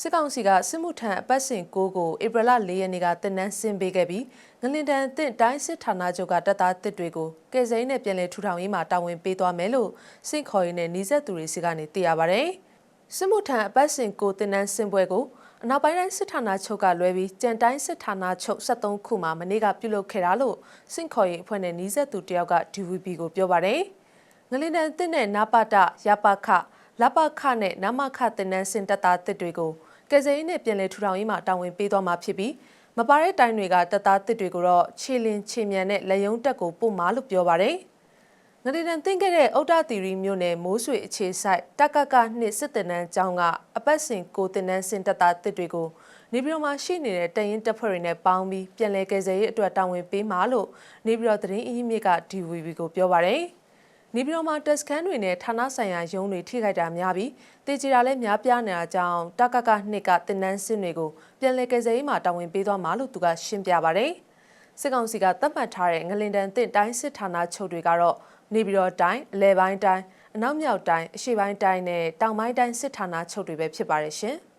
စစ်ကောင်စီကစစ်မှုထမ်းအပတ်စဉ်6ကိုဧပြီလ4ရက်နေ့ကတင်နန်းဆင်းပေးခဲ့ပြီးငလင်တန်အသင့်တိုင်းစစ်ဌာနချုပ်ကတပ်သားတစ်တွေကိုကယ်ဆယ်ရေးနဲ့ပြည်내ထူထောင်ရေးမှာတာဝန်ပေးသွားမယ်လို့စင့်ခေါ်ရေးနဲ့နှီးဆက်သူတွေစီကနေသိရပါဗျ။စစ်မှုထမ်းအပတ်စဉ်6တင်နန်းဆင်းပွဲကိုအနောက်ပိုင်းတိုင်းစစ်ဌာနချုပ်ကလွဲပြီးကြံတိုင်းစစ်ဌာနချုပ်73ခုမှာမနေ့ကပြုလုပ်ခဲ့တာလို့စင့်ခေါ်ရေးအဖွဲ့နဲ့နှီးဆက်သူတယောက်က DVB ကိုပြောပါတယ်။ငလင်တန်အသင့်နဲ့နာပတရပခ လပခနဲ့နမခတင်နန်းစင်တပ်သားတစ်တွေကိုကယ်ဆယ်ရေးနဲ့ပြည်내ထူထောင်ရေးမှာတာဝန်ပေးသွားမှာဖြစ်ပြီးမပါတဲ့တိုင်းတွေကတပ်သားတစ်တွေကိုတော့ခြေလင်းခြေမြန်နဲ့လက်ယုံတက်ကိုပို့မှာလို့ပြောပါတယ်။ငရေတန်တင်ခဲ့တဲ့ဥဒ္ဒသီရီမြို့နယ်မိုးဆွေအခြေဆိုင်တက်ကကနှစ်စစ်တင်နန်းကျောင်းကအပတ်စဉ်ကိုတင်နန်းစင်တပ်သားတစ်တွေကိုနေပြည်တော်မှာရှိနေတဲ့တရင်တပ်ဖွဲ့တွေနဲ့ပေါင်းပြီးပြည်내ကယ်ဆယ်ရေးအတွက်တာဝန်ပေးမှာလို့နေပြည်တော်သတင်းအင်းမြစ်က DVB ကိုပြောပါတယ်။ နေပြည်တော်မှာတက်စကန်တွေနဲ့ဌာနဆိုင်ရာရုံးတွေထိခိုက်တာများပြီးတည်ကြည်တာလည်းများပြားနေတာကြောင့်တကကနှစ်ကတင်နန်းစင်းတွေကိုပြည်내ကယ်ဆယ်ရေးမှာတာဝန်ပေးသွားမှာလို့သူကရှင်းပြပါတယ်။စစ်ကောင်စီကသတ်မှတ်ထားတဲ့ငလင်တန်တင့်တိုင်းစစ်ဌာနချုပ်တွေကတော့နေပြည်တော်တိုင်းအလဲပိုင်းတိုင်းအနောက်မြောက်တိုင်းအရှေ့ပိုင်းတိုင်းနဲ့တောင်ပိုင်းတိုင်းစစ်ဌာနချုပ်တွေပဲဖြစ်ပါတယ်ရှင်။